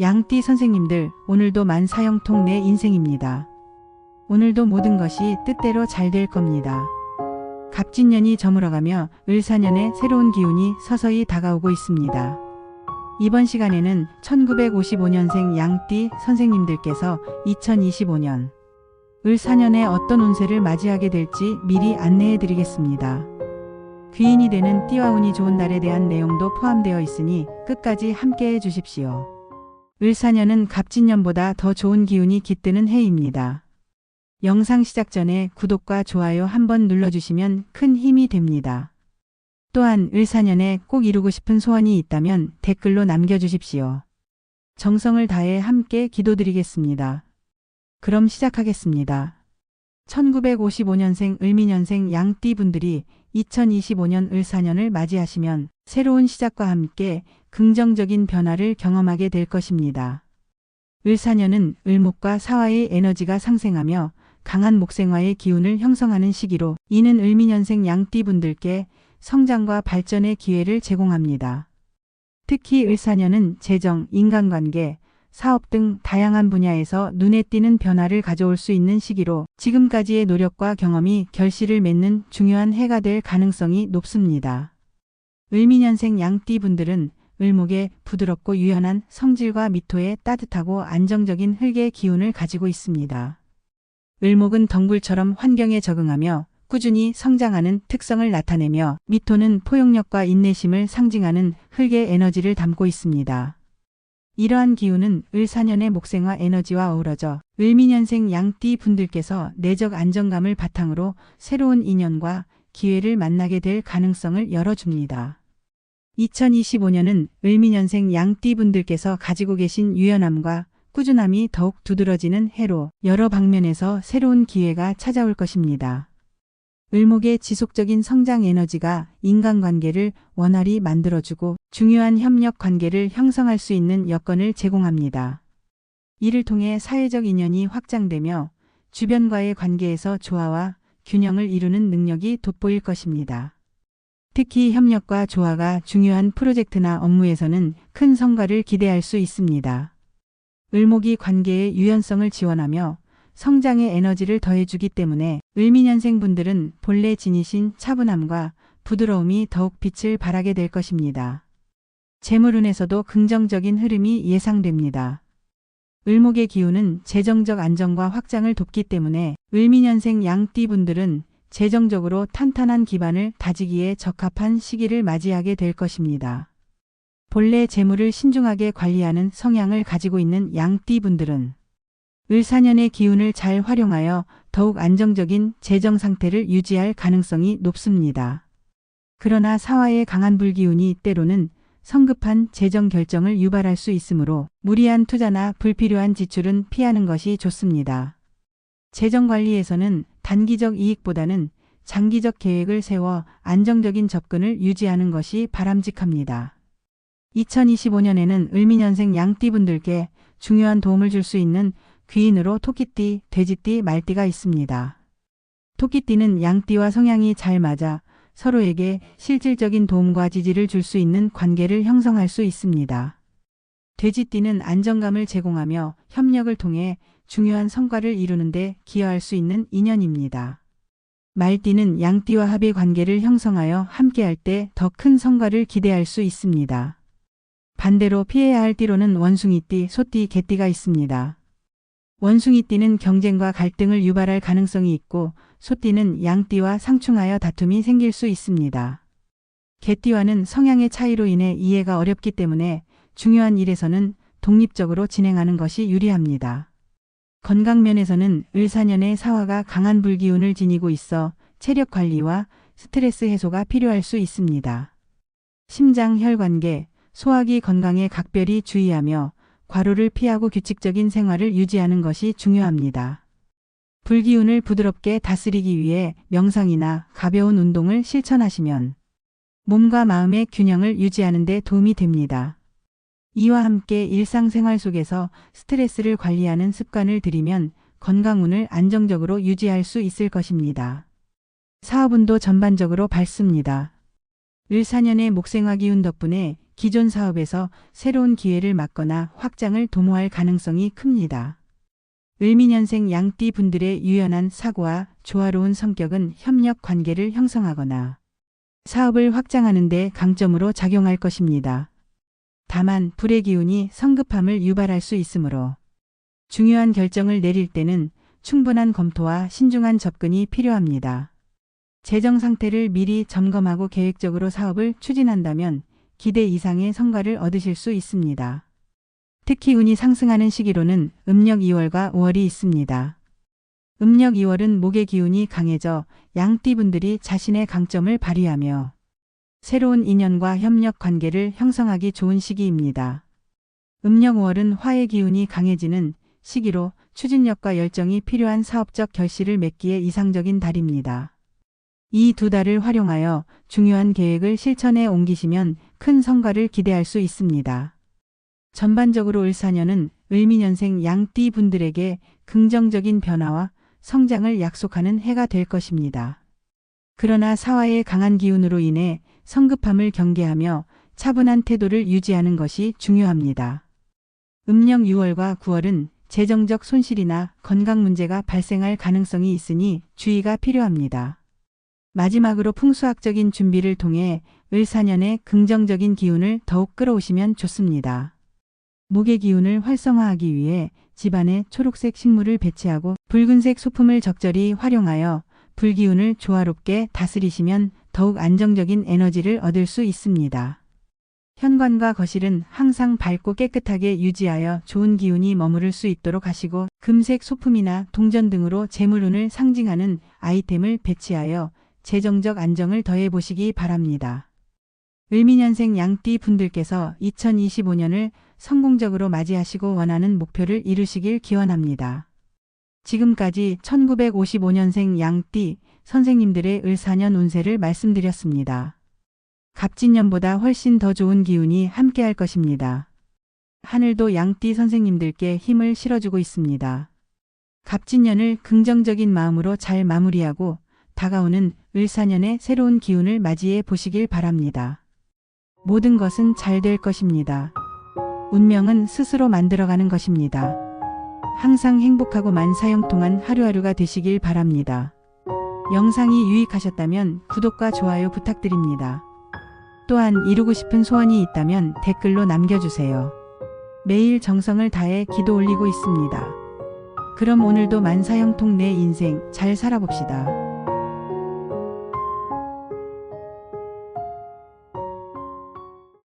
양띠 선생님들, 오늘도 만사형통 내 인생입니다. 오늘도 모든 것이 뜻대로 잘 될 겁니다. 갑진년이 저물어가며 을사년의 새로운 기운이 서서히 다가오고 있습니다. 이번 시간에는 1955년생 양띠 선생님들께서 2025년 을사년에 어떤 운세를 맞이하게 될지 미리 안내해 드리겠습니다. 귀인이 되는 띠와 운이 좋은 달에 대한 내용도 포함되어 있으니 끝까지 함께 해 주십시오. 을사년은 갑진년보다 더 좋은 기운이 깃드는 해입니다. 영상 시작 전에 구독과 좋아요 한번 눌러주시면 큰 힘이 됩니다. 또한 을사년에 꼭 이루고 싶은 소원이 있다면 댓글로 남겨주십시오. 정성을 다해 함께 기도드리겠습니다. 그럼 시작하겠습니다. 1955년생 을미년생 양띠 분들이 2025년 을사년을 맞이하시면 새로운 시작과 함께 긍정적인 변화를 경험하게 될 것입니다. 을사년은 을목과 사화의 에너지가 상생하며 강한 목생화의 기운을 형성하는 시기로 이는 을미년생 양띠 분들께 성장과 발전의 기회를 제공합니다. 특히 을사년은 재정, 인간관계, 사업 등 다양한 분야에서 눈에 띄는 변화를 가져올 수 있는 시기로 지금까지의 노력과 경험이 결실을 맺는 중요한 해가 될 가능성이 높습니다. 을미년생 양띠 분들은 을목의 부드럽고 유연한 성질과 미토의 따뜻하고 안정적인 흙의 기운을 가지고 있습니다. 을목은 덩굴처럼 환경에 적응하며 꾸준히 성장하는 특성을 나타내며 미토는 포용력과 인내심을 상징하는 흙의 에너지를 담고 있습니다. 이러한 기운은 을사년의 목생화 에너지와 어우러져 을미년생 양띠 분들께서 내적 안정감을 바탕으로 새로운 인연과 기회를 만나게 될 가능성을 열어줍니다. 2025년은 을미년생 양띠 분들께서 가지고 계신 유연함과 꾸준함이 더욱 두드러지는 해로 여러 방면에서 새로운 기회가 찾아올 것입니다. 을목의 지속적인 성장 에너지가 인간관계를 원활히 만들어주고 중요한 협력 관계를 형성할 수 있는 여건을 제공합니다. 이를 통해 사회적 인연이 확장되며 주변과의 관계에서 조화와 균형을 이루는 능력이 돋보일 것입니다. 특히 협력과 조화가 중요한 프로젝트나 업무에서는 큰 성과를 기대할 수 있습니다. 을목이 관계의 유연성을 지원하며 성장의 에너지를 더해주기 때문에 을미년생 분들은 본래 지니신 차분함과 부드러움이 더욱 빛을 발하게 될 것입니다. 재물운에서도 긍정적인 흐름이 예상됩니다. 을목의 기운은 재정적 안정과 확장을 돕기 때문에 을미년생 양띠 분들은 재정적으로 탄탄한 기반을 다지기에 적합한 시기를 맞이하게 될 것입니다. 본래 재물을 신중하게 관리하는 성향을 가지고 있는 양띠 분들은 을사년의 기운을 잘 활용하여 더욱 안정적인 재정 상태를 유지할 가능성이 높습니다. 그러나 사화의 강한 불기운이 때로는 성급한 재정 결정을 유발할 수 있으므로 무리한 투자나 불필요한 지출은 피하는 것이 좋습니다. 재정 관리에서는 단기적 이익보다는 장기적 계획을 세워 안정적인 접근을 유지하는 것이 바람직합니다. 2025년에는 을미년생 양띠분들께 중요한 도움을 줄 수 있는 귀인으로 토끼띠, 돼지띠, 말띠가 있습니다. 토끼띠는 양띠와 성향이 잘 맞아 서로에게 실질적인 도움과 지지를 줄 수 있는 관계를 형성할 수 있습니다. 돼지띠는 안정감을 제공하며 협력을 통해 중요한 성과를 이루는 데 기여할 수 있는 인연입니다. 말띠는 양띠와 합의 관계를 형성하여 함께할 때 더 큰 성과를 기대할 수 있습니다. 반대로 피해야 할 띠로는 원숭이띠, 소띠, 개띠가 있습니다. 원숭이띠는 경쟁과 갈등을 유발할 가능성이 있고 소띠는 양띠와 상충하여 다툼이 생길 수 있습니다. 개띠와는 성향의 차이로 인해 이해가 어렵기 때문에 중요한 일에서는 독립적으로 진행하는 것이 유리합니다. 건강면에서는 을사년의 사화가 강한 불기운을 지니고 있어 체력 관리와 스트레스 해소가 필요할 수 있습니다. 심장 혈관계, 소화기 건강에 각별히 주의하며 과로를 피하고 규칙적인 생활을 유지하는 것이 중요합니다. 불기운을 부드럽게 다스리기 위해 명상이나 가벼운 운동을 실천하시면 몸과 마음의 균형을 유지하는 데 도움이 됩니다. 이와 함께 일상생활 속에서 스트레스를 관리하는 습관을 들이면 건강운을 안정적으로 유지할 수 있을 것입니다. 사업운도 전반적으로 밝습니다. 을사년의 목생화 기운 덕분에 기존 사업에서 새로운 기회를 맞거나 확장을 도모할 가능성이 큽니다. 을미년생 양띠 분들의 유연한 사고와 조화로운 성격은 협력 관계를 형성하거나 사업을 확장하는 데 강점으로 작용할 것입니다. 다만 불의 기운이 성급함을 유발할 수 있으므로 중요한 결정을 내릴 때는 충분한 검토와 신중한 접근이 필요합니다. 재정 상태를 미리 점검하고 계획적으로 사업을 추진한다면 기대 이상의 성과를 얻으실 수 있습니다. 특히 운이 상승하는 시기로는 음력 2월과 5월이 있습니다. 음력 2월은 목의 기운이 강해져 양띠분들이 자신의 강점을 발휘하며 새로운 인연과 협력 관계를 형성하기 좋은 시기입니다. 음력 5월은 화의 기운이 강해지는 시기로 추진력과 열정이 필요한 사업적 결실을 맺기에 이상적인 달입니다. 이 두 달을 활용하여 중요한 계획을 실천에 옮기시면 큰 성과를 기대할 수 있습니다. 전반적으로 을사년은 을미년생 양띠 분들에게 긍정적인 변화와 성장을 약속하는 해가 될 것입니다. 그러나 사화의 강한 기운으로 인해 성급함을 경계하며 차분한 태도를 유지하는 것이 중요합니다. 음력 6월과 9월은 재정적 손실이나 건강 문제가 발생할 가능성이 있으니 주의가 필요합니다. 마지막으로 풍수학적인 준비를 통해 을사년의 긍정적인 기운을 더욱 끌어오시면 좋습니다. 목의 기운을 활성화하기 위해 집안에 초록색 식물을 배치하고 붉은색 소품을 적절히 활용하여 불기운을 조화롭게 다스리시면 더욱 안정적인 에너지를 얻을 수 있습니다. 현관과 거실은 항상 밝고 깨끗하게 유지하여 좋은 기운이 머무를 수 있도록 하시고 금색 소품이나 동전 등으로 재물운을 상징하는 아이템을 배치하여 재정적 안정을 더해 보시기 바랍니다. 을미년생 양띠 분들께서 2025년을 성공적으로 맞이하시고 원하는 목표를 이루시길 기원합니다. 지금까지 1955년생 양띠 선생님들의 을사년 운세를 말씀드렸습니다. 갑진년보다 훨씬 더 좋은 기운이 함께할 것입니다. 하늘도 양띠 선생님들께 힘을 실어주고 있습니다. 갑진년을 긍정적인 마음으로 잘 마무리하고 다가오는 을사년의 새로운 기운을 맞이해 보시길 바랍니다. 모든 것은 잘 될 것입니다. 운명은 스스로 만들어가는 것입니다. 항상 행복하고 만사형통한 하루하루가 되시길 바랍니다. 영상이 유익하셨다면 구독과 좋아요 부탁드립니다. 또한 이루고 싶은 소원이 있다면 댓글로 남겨주세요. 매일 정성을 다해 기도 올리고 있습니다. 그럼 오늘도 만사형통 내 인생 잘 살아봅시다.